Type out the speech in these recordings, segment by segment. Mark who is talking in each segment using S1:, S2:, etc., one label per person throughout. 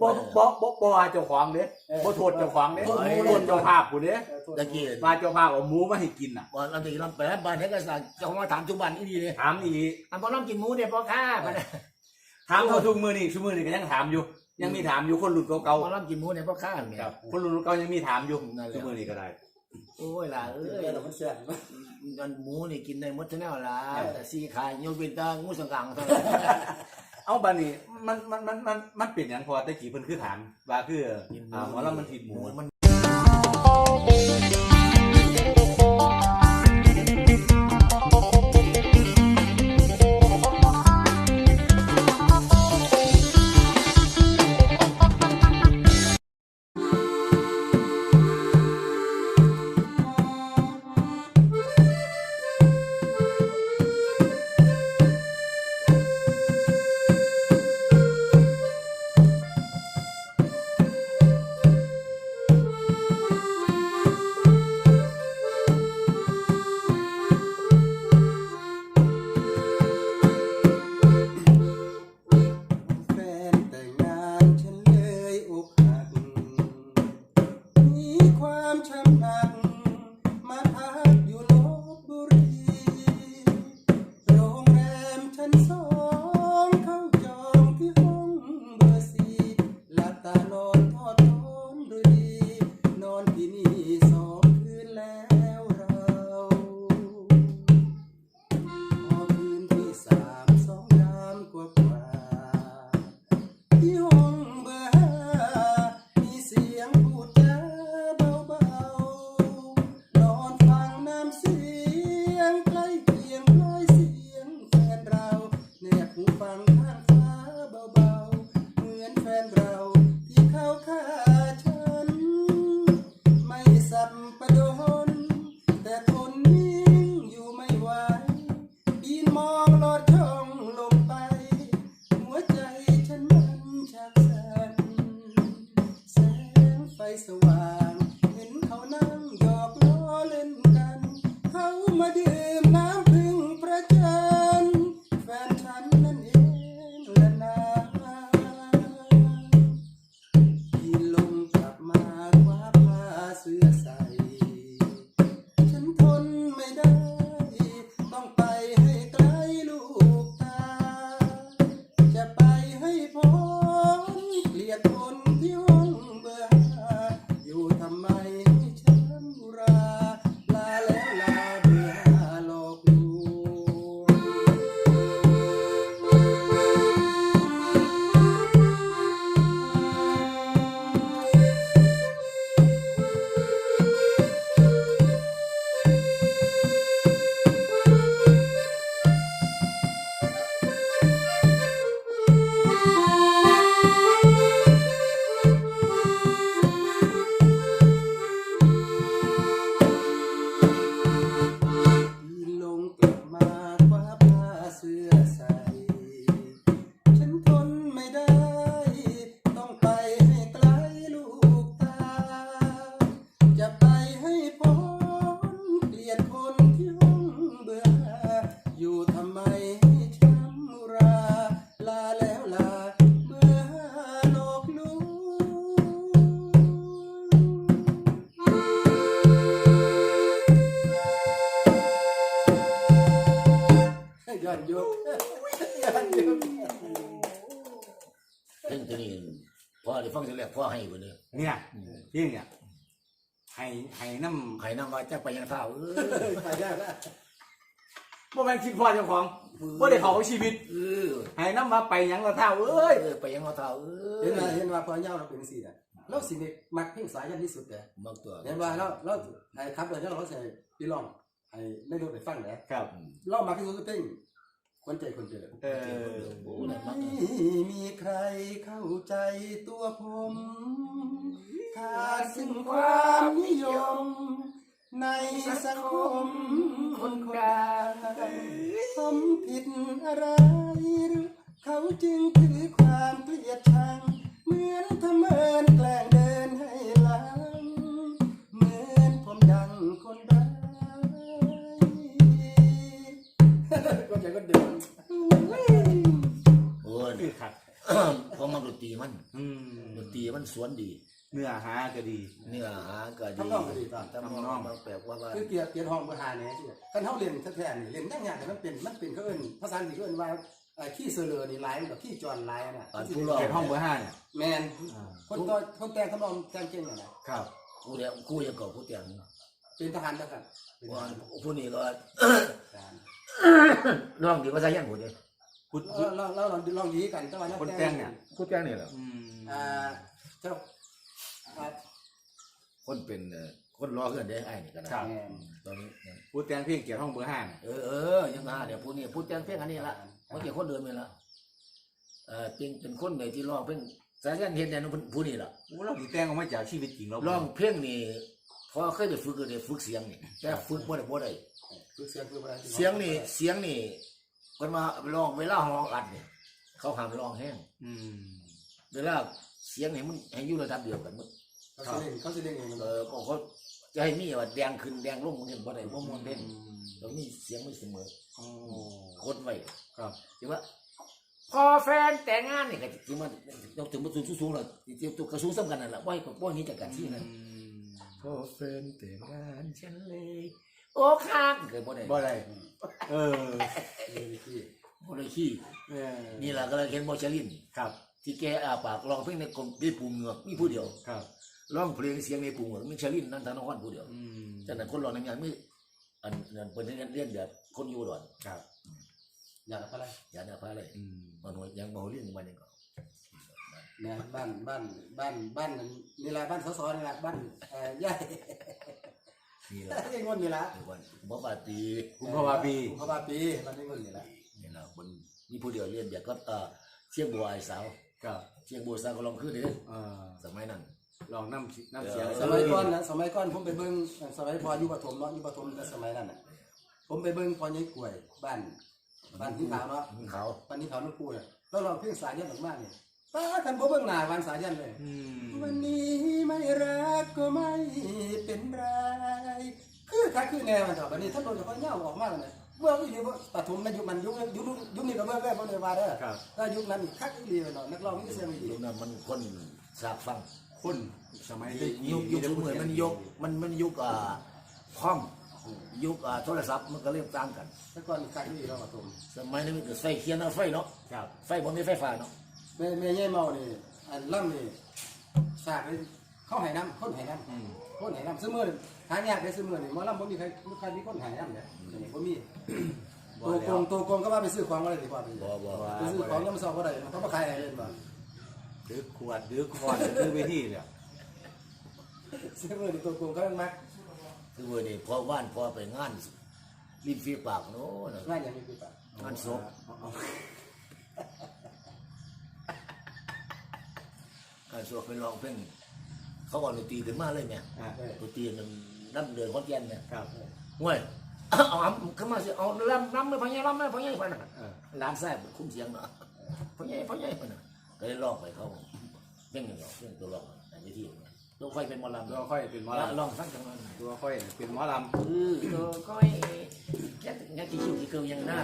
S1: บ่บ่บ่บ่ว่าเจ้าของเด้บ่โทษเจ้าของเด้
S2: เออ
S1: โทษเจ้าภาพผู้เด้
S2: ตะกี้
S1: ว่าเจ้าภาพเอาหมูมาให้กินน่ะ
S2: บอลอันที่ลำไปบ้านไหนก็สั่งเจ้าของมาถามทุกบ้านอีดีเลย
S1: ถามอีก
S2: อันพอน้ำกินหมูเนี่ยพ่อค้าไปนะ
S1: ถามเขาทุกมื้อนี่ทุกมื้อนี่ก็ยังถามอยู่ ยังมีถามอยู่คนรุ่นเก่า
S2: พอน้ำกินหมูเนี่ยพ่อค้าเนี่
S1: ๆ
S2: ย
S1: ครับคนรุ่นเก่ายังมีถามอยู่
S2: นั่นแหละ
S1: ทุกมื้อนี่ก็ได้
S2: โอ้ยล่ะเอ้ย
S3: แต่มันแซ่บ
S2: มันหมูนี่กินได้หมดทั้งแนวล่ะแต่ซีขายโยกเป็นตางูสังกังเท่า
S1: เอาบานี่มันมันมันมันมันเปลี่
S3: ยนอย่างพอแต่กี้เพิ่นคือถามว่าคืออ่าหมอลำมัน
S2: ผิดหมู มัน
S1: ให้ให้น้ำ
S2: ใครนำมาจะไปยังเท่าเออ
S3: ไปได้แล้ว
S1: บ่แม่นคิดพอเจ้าของบ่ได้เขาเอาชีวิต
S2: เออ
S1: ให้น้ำมาไปหยังละเท่าเอ้ย
S2: เออไปยังเท่าเออ
S3: เห็นว่าเห็นว่าพอเย้าเราเป็นสี่น่ะเราสิเด็กมักเพ่งสายยันที่สุดแต่
S2: บางตัว
S3: เห็นว่าเราเราไอ้ครับเราเราใส่พี่ลองไอ้ไม่รู้ไปฟังแหละ
S1: ครับ
S3: เรามักที่สุดก็เพ่งคนใจคนเจอ
S1: เออ
S2: โอ้ไหนมัก
S3: ไม่มีใครเข้าใจตัวผม ขาดซึ่งความนิยม ในสังคมคนกลางผมผิดอะไรหรือเขาจึงถือความเกลียดชัง เหมือนทำเมินแกล้งเดินให้หลังเหมือนผมดังคนร้ายก็ใจก็เดิน
S2: โอ้ย
S1: ครับ
S2: พอมาดนตรีมัน
S3: ดนตรีมันสวนดี
S1: เนื้อหาก็ดี
S3: เนื้อหาก็ดี
S2: ทำนองก็ดีตอน
S3: ทำนองมันแปลว่าว่า
S2: คือเกียรติเกียรติห้องบริหารเนี่ยที่คันเฮาเรียนแท้ๆนี่เรียนยากๆแต่มันเป็นมันเป็นเขาเอิ้นภาษาอังกฤษเขาเอิ้นว่าเอ่อขี้เสลอนี่หลายมันกับขี้จอนหลายน่ะ
S3: อันผู้ร้อง
S1: เขตห้องเบอร์ห้าเนี่ย
S2: แมนคนตัวคนแต่งทำนองแต่งเก่งน่ะนะครับ
S3: กูเดียวกูยังก่อผู้แต่ง
S2: เป็นทหารแล้วกันเป็นท
S3: ว่า
S2: หาร
S3: ผู้นี้ก็
S2: ทหาร
S3: ร้องดีภาษายันผู้เดียว
S1: พุทธ
S2: เราเราเราลองลองดีกันแต่ว่า
S1: คนแต่งเนี่ย
S3: ผู้แต่งนี่แหละ
S1: อืม
S2: อ่าเจ้า อ่า
S3: คนเป็นเอ่อคนรอเกินได้ไอ้นี่ก็ได้
S2: แมน
S3: ตอนนี้
S1: พุทธแต่งเพลงเกียรติห้องเบอร์ห้าเนี่ย
S3: เออเออยังมาเดี๋ยวผู้นี้ผู้แต่งเพลงอันนี้ละเมื่อกี้คนเดินไปละเออเป็นเป็นคนไหนที่ร้องเพลงสายันเห็นแน่นอนผู้นี้ละ
S1: โอ้เราดีแต่งออกมาจากชีวิตจริงเรา
S3: ร้องเพลงนี่พอเคยไปฝึกก็ได้ฝึกเสียงนี่แต่ฝึกบ่ได้บ่ได้
S2: คือเสียงคืออะไร
S3: เสียงนี่เสียงนี่คนมาร้องเวลาร้องอัดนี่เขาห้ามร้องแห้ง
S1: อืม
S3: เวลาเสียงนี่มันให้อยู่ระดับเดียวกันหมด
S2: เขาสิเล่นเขาสิเล่นเอง
S3: เออเขาจะให้มีว่าแดงขึ้นแดงลงมันเห็นบ่ได้บ่ม่วนเด่นแล้วมีเสียงไม่เสมอ
S1: โอ้
S3: กดไว้
S1: ครับ
S3: ใช่ว่าพอแฟนแต่งงานนี่ก็สิมันยกถึงบ่สูงสูงๆแล้วสิตุกกระสูงซ้ำกันนั่นแหละบ่ให้บ่ให้จากกันที่นั่น
S1: อืม
S3: พอแฟนแต่งงานฉันเลย โอ้ค้างเกิดบ่ได้
S1: บ่ได้เออ
S3: บ่ได้ขี้
S1: เออ
S3: นี่ล่ะก็เลยเห็นบ่ชลิน
S1: ครับ
S3: ที่แกอาปากร้องเพลงในกรมได้ปุ่มเหงือกมีผู้เดียว
S1: ครับ
S3: ร้องเพลงเสียงในปุ่มเหงือกมีชลินนันทนครผู้เดียว
S1: อืม
S3: จากนั้นคนร้องในงานมีอันนั้นเพิ่นเรียนเรียนแบบคนอยู่ดอน
S1: ครับ
S2: อยากอะไร
S3: อย่าได้พาเลย
S1: อืม
S3: มันหัวยังเบาเรื่องมันยังก็
S2: เนี่ยบ้านบ้านบ้านบ้านนี่แหละบ้านสสนี่แหละบ้านเอ่อย่า
S3: นี่ล่ะ
S2: เรียกงนนี่แหละ
S3: เดี๋ยวก่อนบ่ปาตี
S1: คุณพ่อวาปี
S2: กุมภาวาปีบ้านเรียกงนนี่แหละ
S3: นี่ล่ะคนมีผู้เดียวเรียนแบบก็เอ่อเชียงบัวไอ้สาว
S1: ครับ
S3: เชียงบัวสาวก็ลองขึ้นเด้
S1: เออ
S3: สมัยนั้น
S1: ลองน้ำน้ำเสียง
S2: สมัยก่อนนะสมัยก่อนผมไปเบิ่งสมัยพออยู่ปฐมเนาะอยู่ปฐมแต่สมัยนั้นน่ะผมไปเบิ่งพอยังกล้วยบ้านบ้านที่ขาวเนาะ
S3: มีเขา
S2: บ้านที่ขาวนุ่นปูเนี่ยแล้วเราเพียงสายยันมากๆเนี่ยป้ากันบ่เบิ่งหน้าวันสายยันเลย
S1: อืม
S2: วันนี้ไม่รักก็ไม่เป็นไรคือคักคือแนวมันต่อวันนี้ถ้าโดนเขาเน่าออกมากเลยเมื่ออยู่ปฐมมันยุคมันยุคยุคยุคนี้ก็เมื่อแรกเพราะเลยว่าเด้อ
S1: ครับ
S2: ถ้ายุคนั้นคักอีหลีเนาะนักร้องนี่เสียงดี
S3: ยุคนั้นมันคนสากฟัง
S1: คนสมัย
S3: ยุคยุคเหมือนมันยุคมันมันยุคอ่าคอมยุคอ่าโทรศัพท์มันก็เริ่มต่างกัน
S2: แต่ก่อนคักอีหลีเราปฐม
S3: สมัยนั้นมีแต่ไฟเขียนเอาไฟเนาะ
S1: ครับ
S3: ไฟบ่มีไฟฟ้าเนาะ
S2: แม่แม่ใหญ่เมานี่อันล่ำนี่สากเลยเขาให้น้ำคนให้น้
S1: อืมำ
S2: คนให้น้ำซื้อมือหายากได้ซื้อมือนี่หมอลำบ่มีใครใครมีคนให้น้ำเนี่ยนี่บ่มีตัวโกงตัวโกงก็ว่าไปซื้อของอะไรดีกว่าไป
S3: บ่บ่
S2: ไปซื้อของยังไม่สอบก็ได้เขามาขายอะไรเล่นบ่
S1: ดื้อขวดดื้อคอนดื้อเวทีเลย
S2: ซื้อมือนี่ตัวโกงก็ยังมัก
S3: คือว่านี่พอว่านพอไปงานริมฝีปากโน้นน่ะ
S2: ง่ายอย่างนี้คือปะ
S3: งานศพงานศพเป็นร้องเพลงเขาเอาดนตรีขึ้นมาเลยแม่
S1: อ่า
S3: ดนตรีมันน้ำเดือดขอนแก่นเนี่ย
S1: ครับ
S3: ห่วยเอาเอาขึ้นมาสิเอาลำลำไม่พอใหญ่ลำไม่พอใหญ่พอน่ะ
S1: เออ
S3: ร้านแซ่บคุ้มเสียงเนาะพอใหญ่พอใหญ่พอน่ะก็เลยลองไปเขา เพ่งหนึ่งหรอกเพ่งตัวลองในวิธีตัวค่อยเป็นหมอลำ
S1: ตัวค่อยเป็นหมอ
S3: ล
S1: ล
S3: ลองฟังจังเลยำ
S1: ตัวค่อยเป็นหมอล
S3: เออตัวค่อยแค่แค่กี่ชิวกี่เกลียวยังำหน้า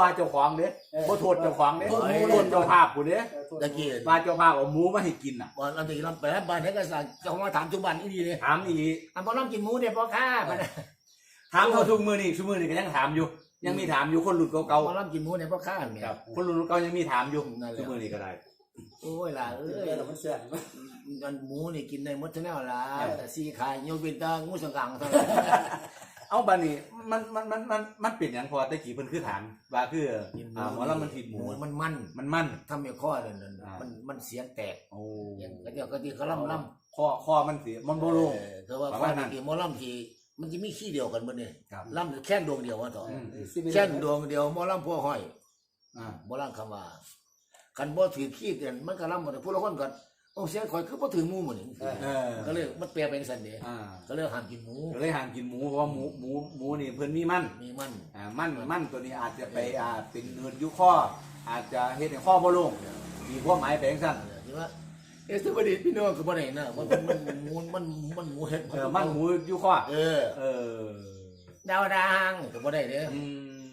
S1: ว่าเจ้าของเด้บ่โทษเจ้าของเด้
S3: เออ
S1: บ่โทษเจ้าภาพผู้เด้
S3: ตะกี้
S1: ว่าเจ้าภาพเอาหมูมาให้กินน่ะ
S3: วันอันที่เราไปรับบ้านให้ก็สั่งเจ้าของมาถามทุกบ้านนี่ดีเลย
S1: ถามอีก
S3: อันพอน้ำกินหมูเนี่ยพ่อค้าไปนะ
S1: ถามเขาทุกมื้อนี่ทุกมื้อนี่ก็ยังถามอยู่ ยังมีถามอยู่คนรุ่นเก่า
S3: พอน้ำกินหมูเนี่ยพ่อค้าเนี่ย
S1: ๆครับคนรุ่นเก่ายังมีถามอยู่
S3: นั่นแหละ
S1: ทุกมื้อนี่ก็ได้
S3: โอ้ยล่ะเอ้
S2: เอยอมันเสียง
S3: อันหมูนี่กินได้หมดทั้งแนวล่ะแต่สีขายโยกเป็นตางูสังกังเท่านั้น
S1: เอาบัดนี้มันมันมันมันมันเป็นหยังพอแต่กี้เพิ่นคือถามว่าคืออ่าหมอลำมันผิดห
S3: ห
S1: มู
S3: มูมันมัน
S1: มันมัน
S3: ทำให้ข้อนั่นน่ะ
S1: อ่ามั
S3: มันมันเสียงแตก
S1: โอ้
S3: อย่างก็เดี๋ยวก็ที่เขาล่ำล่ำ
S1: ข้อข้อมันเสียมันบ่ลง
S3: เออคือว่า
S1: ประ
S3: ข้อ
S1: มาณนั้น
S3: ที่หมอล่ำที่มันจะมีขี้เดียวกันหมดเนี่ย
S1: ครับ
S3: ล่ำแค่นดวงเดียวว่าต่ออ
S1: ม
S3: แค่นดวงเดียวหมอล่ำพ่อห้อย
S1: อ่า
S3: หมอล่ำคำว่าคันบ่ถือขี้เดียนมันก็ล่ำหมดผู้ละคนก็ โอ้เสียงข่อยคือบ่ถือหมูหมดนี่
S1: เออ
S3: ก็เลยมันแปลเป็นสันเดี
S1: อ่า
S3: ก็เลยห้ามกินหมู
S1: ก็เลยห่างกินหมูเพราะว่าหมูหมูหมูนี่เพิ่นมีมัน
S3: มีมัน
S1: อ่ามันมันตัวนี้อาจจะไปอ่าเป็นเงินอยุข้ออาจจะเฮ็ดให้ข้อบ่ลงมีความหมายแปลงสั้น
S3: ที่ว่าเอสตัวดีพี่น้องก็บ่ได้นะมันมันมันหมูมันมันหมูเฮ็ด
S1: เออมันหมูอยุข้อ
S3: เออ
S1: เออ
S3: ดาวดังก็บ่ได้เด้อ
S1: อืม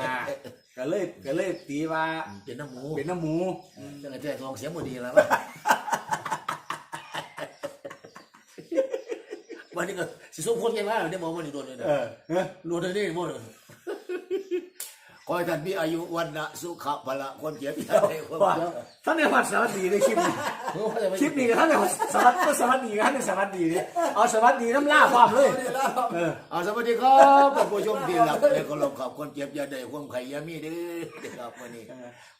S1: อ่า ก็เลยก็เลยตีว่า
S3: เป็นน้ำหมู
S1: เป็นน้ำหมู
S3: จังได๋แต่ทองเสียงบ่ดีแล้ววะวันนี้ก็สิสมควรยังไงได้บอกว่านี่โดนเลยนะ
S1: เออเออ
S3: โดนได้บ่เลย ขอให้ท่านมีอายุวันนะสุขะพละคนเจ็บอย่าได้ความ
S1: ว่า
S3: เจ็บ
S1: ท่านในวัดสวัสดีในคลิปนี้คลิปนี้ก็ท่านในวัดสวัสดีก็สวัสดีท่านในสวัสดีนี่เอาสวัสดีน้ำล่าความเลยเออ
S3: เอาสวัสดีครับท่านผู้ชมที่รักและเคารพครับคนเจ็บอย่าได้ความไข่อยามีเด้อครับวันนี้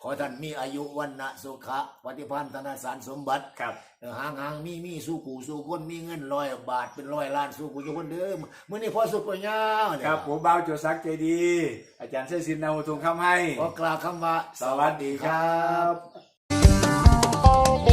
S3: ขอท่านมีอายุวันนะสุขะปฏิพันธนาสารสมบัติ
S1: ครับ
S3: เออหางหางมีมีสู้กูสู้คนมีเงินร้อยบาทเป็นร้อยล้านสู้กูอยู่คนเดิมมื้อนี้พอสุขปัญญาเนี่ย
S1: ครับผมบ่าวโจซักใจดี อาจารย์เส้นสินนาหุทงคำให้
S3: ขอกล่าวคำว่า
S1: สวัสดีครับ